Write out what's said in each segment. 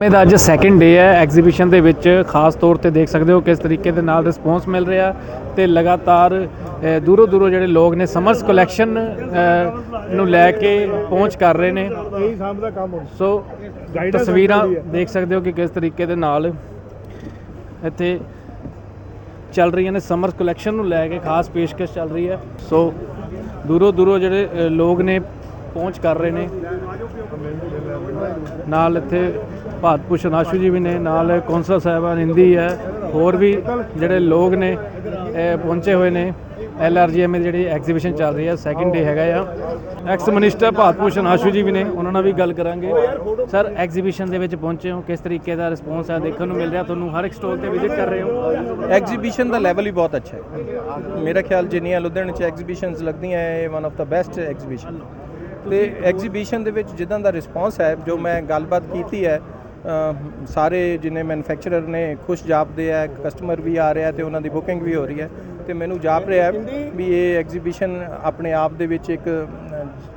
ਇਹਦਾ ਅੱਜ second day ਹੈ ਐਗਜ਼ੀਬਿਸ਼ਨ ਦੇ ਵਿੱਚ ਖਾਸ ਤੌਰ ਤੇ ਦੇਖ ਸਕਦੇ ਹੋ ਕਿਸ ਤਰੀਕੇ ਦੇ ਨਾਲ ਰਿਸਪੌਂਸ ਮਿਲ ਰਿਹਾ ਤੇ ਲਗਾਤਾਰ ਦੂਰੋਂ ਦੂਰੋਂ ਜਿਹੜੇ ਲੋਕ ਨੇ ਸਮਰਸ ਕਲੈਕਸ਼ਨ ਨੂੰ ਲੈ ਕੇ ਪਹੁੰਚ ਕਰ ਰਹੇ ਨੇ। ਇਹੀ ਕੰਮ ਸੋ ਤਸਵੀਰਾਂ। ਦੇਖ ਸਕਦੇ ਹੋ ਕਿ ਕਿਸ ਤਰੀਕੇ ਦੇ ਨਾਲ ਇੱਥੇ ਚੱਲ ਰਹੀਆਂ ਨੇ ਸਮਰ ਕਲੈਕਸ਼ਨ ਨੂੰ ਲੈ ਕੇ ਖਾਸ ਪੇਸ਼ਕਸ਼ ਚੱਲ ਰਹੀ ਹੈ। ਸੋ ਦੂਰੋਂ ਦੂਰੋਂ ਜਿਹੜੇ ਲੋਕ ਨੇ ਪਹੁੰਚ ਕਰ ਰਹੇ ਨੇ। ਨਾਲ ਇੱਥੇ ਭਾਰਤ ਭੂਸ਼ਣ ਆਸ਼ੂ ਜੀ ਵੀ ਨੇ, ਨਾਲ ਕੌਂਸਲ ਸਾਹਿਬਾਨ ਹਿੰਦੀ ਹੈ, ਹੋਰ ਵੀ ਜਿਹੜੇ ਲੋਕ ਨੇ ਪਹੁੰਚੇ ਹੋਏ ਨੇ। ਐਲਆਰਜੀਐਮ ਦੀ ਜਿਹੜੀ ਐਗਜ਼ੀਬਿਸ਼ਨ ਚੱਲ ਰਹੀ ਹੈ ਸੈਕਿੰਡ ਡੇ ਹੈਗਾ ਆ। ਐਕਸ ਮਿਨਿਸਟਰ ਭਾਰਤ ਭੂਸ਼ਣ ਆਸ਼ੂ ਜੀ ਵੀ ਨੇ, ਉਹਨਾਂ ਨਾਲ ਵੀ ਗੱਲ ਕਰਾਂਗੇ। ਸਰ ਐਗਜ਼ੀਬਿਸ਼ਨ ਦੇ ਵਿੱਚ ਪਹੁੰਚੇ ਹੋ, ਕਿਸ ਤਰੀਕੇ ਦਾ ਰਿਸਪੌਂਸ ਹੈ ਦੇਖਣ ਨੂੰ ਮਿਲ ਰਿਹਾ, ਤੁਹਾਨੂੰ ਹਰ ਇੱਕ ਸਟੋਲ ਤੇ ਵਿਜ਼ਿਟ ਕਰ ਰਹੇ ਹੋ? ਐਗਜ਼ੀਬਿਸ਼ਨ ਦਾ ਲੈਵਲ ਹੀ ਬਹੁਤ ਅੱਛਾ ਹੈ। ਮੇਰਾ ਖਿਆਲ ਜਿੰਨੀਆਂ ਲੁਧਿਆਣੇ 'ਚ ਐਗਜ਼ੀਬਿਸ਼ਨਸ ਲੱਗਦੀਆਂ ਹੈ ਇਹ ਵਨ ਆਫ ਦਾ ਬੈਸਟ ਐਗਜ਼ੀਬਿਸ਼ਨ ਤੇ ਐਗਜ਼ੀਬਿਸ਼ਨ ਦੇ ਵਿੱਚ ਜਿੱਦਾਂ ਦਾ ਰਿਸਪੌਂਸ ਹੈ ਜੋ ਮੈਂ ਗੱਲਬਾਤ ਕੀਤੀ ਹੈ ਸਾਰੇ ਜਿੰਨੇ ਮੈਨੂਫੈਕਚਰਰ ਨੇ ਖੁਸ਼ ਜਾਪਦੇ ਆ ਕਸਟਮਰ ਵੀ ਆ ਰਿਹਾ ਤੇ ਉਹਨਾਂ ਦੀ ਬੁਕਿੰਗ ਵੀ ਹੋ ਰਹੀ ਹੈ ਤੇ ਮੈਨੂੰ ਜਾਪ ਰਿਹਾ ਵੀ ਇਹ ਐਗਜ਼ੀਬਿਸ਼ਨ ਆਪਣੇ ਆਪ ਦੇ ਵਿੱਚ ਇੱਕ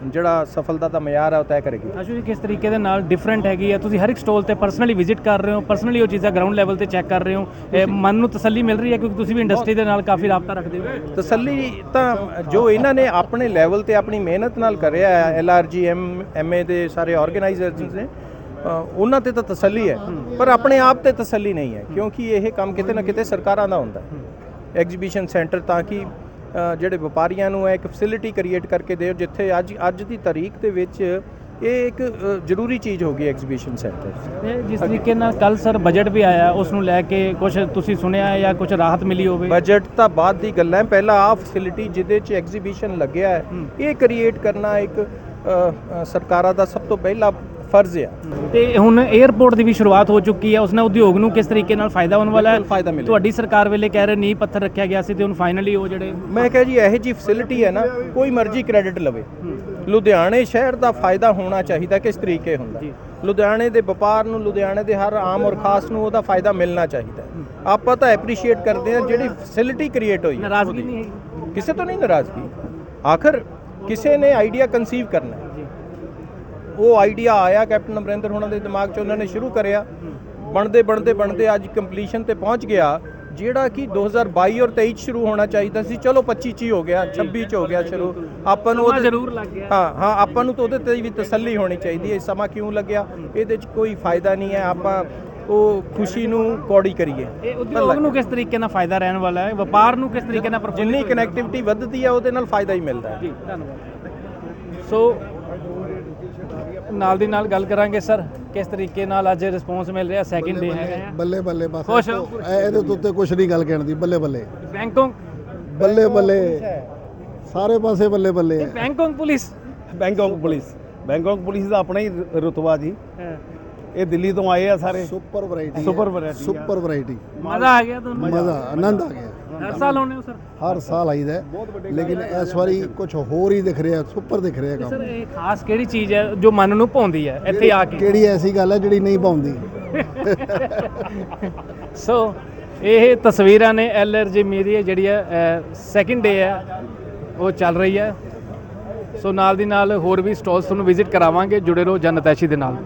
ਜਿਹੜਾ ਸਫਲਤਾ ਦਾ ਮਿਆਰ ਹੈ ਉਹ ਤੈਅ ਕਰੇਗੀ। ਆਸ਼ੂ ਜੀ ਕਿਸ ਤਰੀਕੇ ਦੇ ਨਾਲ ਡਿਫਰੈਂਟ ਹੈਗੀ ਹੈ ਤੁਸੀਂ ਹਰ ਇੱਕ ਸਟਾਲ ਤੇ ਪਰਸਨਲੀ ਵਿਜ਼ਿਟ ਕਰ ਰਹੇ ਹੋ ਪਰਸਨਲੀ ਉਹ ਚੀਜ਼ਾਂ ਗਰਾਊਂਡ ਲੈਵਲ ਤੇ ਚੈੱਕ ਕਰ ਰਹੇ ਹੋ। ਇਹ ਮਨ ਨੂੰ ਤਸੱਲੀ ਮਿਲ ਰਹੀ ਹੈ ਕਿਉਂਕਿ ਤੁਸੀਂ ਵੀ ਇੰਡਸਟਰੀ ਦੇ ਨਾਲ ਕਾਫੀ ਰਾਬਤਾ ਰੱਖਦੇ ਹੋ? ਤਸੱਲੀ ਤਾਂ ਜੋ ਇਹਨਾਂ ਨੇ ਆਪਣੇ ਲੈਵਲ ਤੇ ਆਪਣੀ ਮਿਹਨਤ ਨਾਲ ਕਰਿਆ ਹੈ ਐਲਆਰਜੀ ਐਮ ਐਮਏ ਦੇ ਸਾਰੇ ਆਰਗੇਨਾਈਜ਼ਰਸ ਨੇ ਉਹਨਾਂ ਤੇ ਤਾਂ ਤਸੱਲੀ ਹੈ। ਪਰ ਆਪਣੇ ਆਪ ਤੇ ਤਸੱਲੀ ਨਹੀਂ ਹੈ ਕਿਉਂਕਿ ਇਹ ਕੰਮ ਕਿਤੇ ਨਾ ਕਿਤੇ ਸਰਕਾਰਾਂ ਦਾ ਹੁੰਦਾ ਹੈ। ਐਗਜ਼ੀਬਿਸ਼ਨ ਸੈਂਟਰ ਤਾਂ ਕਿ ਜਿਹੜੇ ਵਪਾਰੀਆਂ ਨੂੰ ਹੈ ਇੱਕ ਫੈਸਿਲਿਟੀ ਕ੍ਰੀਏਟ ਕਰਕੇ ਦਿਓ ਜਿੱਥੇ ਅੱਜ ਅੱਜ ਦੀ ਤਾਰੀਖ ਦੇ ਵਿੱਚ ਇਹ ਇੱਕ ਜ਼ਰੂਰੀ ਚੀਜ਼ ਹੋ ਗਈ ਐਗਜ਼ੀਬਿਸ਼ਨ ਸੈਂਟਰ ਜਿਸ ਤਰੀਕੇ ਨਾਲ ਕੱਲ ਸਰ ਬਜਟ ਵੀ ਆਇਆ ਉਸ ਨੂੰ ਲੈ ਕੇ ਕੁਝ ਤੁਸੀਂ ਸੁਣਿਆ ਹੈ ਜਾਂ ਕੁਝ ਰਾਹਤ ਮਿਲੀ ਹੋਵੇ? ਬਜਟ ਤਾਂ ਬਾਅਦ ਦੀ ਗੱਲ ਹੈ ਪਹਿਲਾਂ ਆ ਫੈਸਿਲਿਟੀ ਜਿਹਦੇ 'ਚ ਐਗਜ਼ੀਬਿਸ਼ਨ ਲੱਗਿਆ ਹੈ ਇਹ ਕ੍ਰੀਏਟ ਕਰਨਾ ਇੱਕ ਸਰਕਾਰਾਂ ਦਾ ਸਭ ਤੋਂ ਪਹਿਲਾ ਫਰਜ਼ ਹੈ ਤੇ ਹੁਣ 에어ਪੋਰਟ ਦੀ ਵੀ ਸ਼ੁਰੂਆਤ ਹੋ ਚੁੱਕੀ ਹੈ ਉਸ ਨਾਲ ਉਦਯੋਗ ਨੂੰ ਕਿਸ ਤਰੀਕੇ ਨਾਲ ਫਾਇਦਾ ਹੋਣ ਵਾਲਾ ਹੈ? ਫਾਇਦਾ ਮਿਲੇਗਾ। ਤੁਹਾਡੀ ਸਰਕਾਰ ਵੇਲੇ ਕਹਿ ਰਹੇ ਨੀਂਹ ਪੱਥਰ ਰੱਖਿਆ ਗਿਆ ਸੀ ਤੇ ਹੁਣ ਫਾਈਨਲੀ ਉਹ ਜਿਹੜੇ ਮੈਂ ਕਿਹਾ ਜੀ ਇਹੋ ਜੀ ਫੈਸਿਲਿਟੀ ਹੈ ਨਾ ਕੋਈ ਮਰਜ਼ੀ ਕ੍ਰੈਡਿਟ ਲਵੇ। ਲੁਧਿਆਣੇ ਸ਼ਹਿਰ ਦਾ ਫਾਇਦਾ ਹੋਣਾ ਚਾਹੀਦਾ ਕਿਸ ਤਰੀਕੇ ਹੁੰਦਾ। ਲੁਧਿਆਣੇ ਦੇ ਵਪਾਰ ਨੂੰ ਲੁਧਿਆਣੇ ਦੇ ਹਰ ਆਮ ਔਰ ਖਾਸ ਨੂੰ ਉਹਦਾ ਫਾਇਦਾ ਮਿਲਣਾ ਚਾਹੀਦਾ। ਹੈ। ਆਪਾਂ ਤਾਂ ਐਪਰੀਸ਼ੀਏਟ ਕਰਦੇ ਹਾਂ ਜਿਹੜੀ ਫੈਸਿਲਿਟੀ ਕ੍ਰੀਏਟ ਹੋਈ ਹੈ। ਨਾਰਾਜ਼ਗੀ। ਨਹੀਂ ਹੈਗੀ। ਕਿਸੇ ਤੋਂ ਨਹੀਂ ਨਾਰਾਜ਼ਗੀ। ਆਖਰ ਕਿਸੇ ਨੇ ਆਈਡੀਆ ਕਨਸੀਵ ਕਰਨਾ ਹੈ। ਉਹ ਆਈਡੀਆ ਆਇਆ ਕੈਪਟਨ ਅਮਰਿੰਦਰ ਹੋਣਾ ਦੇ ਦਿਮਾਗ 'ਚ ਉਹਨਾਂ ਨੇ ਸ਼ੁਰੂ ਕਰਿਆ। ਬਣਦੇ ਬਣਦੇ ਬਣਦੇ ਅੱਜ ਕੰਪਲੀਸ਼ਨ ਤੇ ਪਹੁੰਚ ਗਿਆ। ਜਿਹੜਾ ਕਿ 2022 ਔਰ 23 ਚ ਸ਼ੁਰੂ ਹੋਣਾ ਚਾਹੀਦਾ ਸੀ। ਚਲੋ 25 ਚ ਹੀ ਹੋ ਗਿਆ 26 ਚ ਹੋ ਗਿਆ ਸ਼ੁਰੂ। ਆਪਾਂ ਨੂੰ ਉਹਦੇ- ਜ਼ਰੂਰ ਲੱਗ ਗਿਆ। ਹਾਂ ਹਾਂ ਆਪਾਂ ਨੂੰ ਤਾਂ ਉਹਦੇ ਤੇ ਵੀ ਤਸੱਲੀ ਹੋਣੀ ਚਾਹੀਦੀ ਹੈ। ਸਮਾਂ ਕਿਉਂ ਲੱਗਿਆ? ਇਹਦੇ 'ਚ ਕੋਈ ਫਾਇਦਾ ਨਹੀਂ ਹੈ। ਆਪਾਂ ਉਹ ਖੁਸ਼ੀ ਨੂੰ ਕੌੜੀ ਕਰੀਏ। ਇਹ ਉਦਯੋਗ ਨੂੰ ਕਿਸ ਤਰੀਕੇ ਨਾਲ ਫਾਇਦਾ ਰਹਿਣ ਵਾਲਾ ਹੈ? ਵਪਾਰ ਨੂੰ ਕਿਸ ਤਰੀਕੇ ਨਾਲ ਜਿੰਨੀ ਕਨੈਕਟੀਵਿਟੀ ਵੱਧਦੀ ਹੈ ਉਹਦੇ ਨਾਲ ਫਾਇਦਾ ਹੀ ਮਿਲਦਾ ਹੈ। ਜੀ ਧੰਨਵਾਦ। ਸੋ ਨਾਲ ਦੀ ਨਾਲ ਗੱਲ ਕਰਾਂਗੇ ਸਰ। ਕਿਸ ਤਰੀਕੇ ਨਾਲ ਅੱਜ ਰਿਸਪੌਂਸ ਮਿਲ ਰਿਹਾ ਸੈਕਿੰਡ ਡੇ ਹੈਗਾ ਆ ਬੱਲੇ ਬੱਲੇ ਬਸ ਖੁਸ਼ ਹੋ? ਇਹ- ਇਹਦੇ ਤੋਂ ਉੱਤੇ ਕੁਝ ਨਹੀਂ ਗੱਲ ਕਹਿਣ ਦੀ ਬੱਲੇ ਬੱਲੇ। ਬੈਂਕਾਕ ਬੱਲੇ ਬੱਲੇ। ਸਾਰੇ ਪਾਸੇ ਬੱਲੇ ਬੱਲੇ। ਹੈ Bangkok police? Bangkok police. Bangkok police ਦਾ ਆਪਣਾ ਹੀ ਰ- ਰੁਤਬਾ ਜੀ। ਇਹ ਦਿੱਲੀ ਤੋਂ ਆਏ ਆ ਸਾਰੇ। Super variety super variety super variety ਮਜ਼ਾ ਆ ਗਿਆ ਤੁਹਾਨੂੰ? ਮਜ਼ਾ ਆਨੰਦ ਆ ਗਿਆ। ਹਰ ਸਾਲ ਆਉਂਦੇ ਹੋ ਸਰ? ਹਰ ਸਾਲ ਆਈਦਾ। ਹੈ, ਲੇਕਿਨ ਇਸ ਵਾਰੀ ਕੁਝ ਹੋਰ ਹੀ ਦਿਖ ਰਿਹਾ ਸੁਪਰ ਦਿਖ ਰਿਹਾ ਸਰ ਕੰਮ। ਇਹ ਖਾਸ ਕਿਹੜੀ ਚੀਜ਼ ਹੈ ਜੋ ਮਨ ਨੂੰ ਭਾਉਂਦੀ ਹੈ ਇੱਥੇ ਆ ਕੇ? ਕਿਹੜੀ ਐਸੀ ਗੱਲ ਹੈ ਜਿਹੜੀ ਨਹੀਂ ਪਾਉਂਦੀ ਸੋ ਇਹ ਤਸਵੀਰਾਂ ਨੇ ਐਲਆਰਜੀ ਮੇਰੀ ਜਿਹੜੀ ਹੈ ਸੈਕਿੰਡ ਡੇ ਹੈ ਉਹ ਚੱਲ ਰਹੀ ਹੈ। ਸੋ ਨਾਲ ਦੀ ਨਾਲ ਹੋਰ ਵੀ ਸਟਾਲਸ ਤੁਹਾਨੂੰ ਵਿਜ਼ਿਟ ਕਰਾਵਾਂਗੇ ਜੁੜੇ ਰਹੋ ਜਨਤੈਸ਼ੀ ਦੇ ਨਾਲ।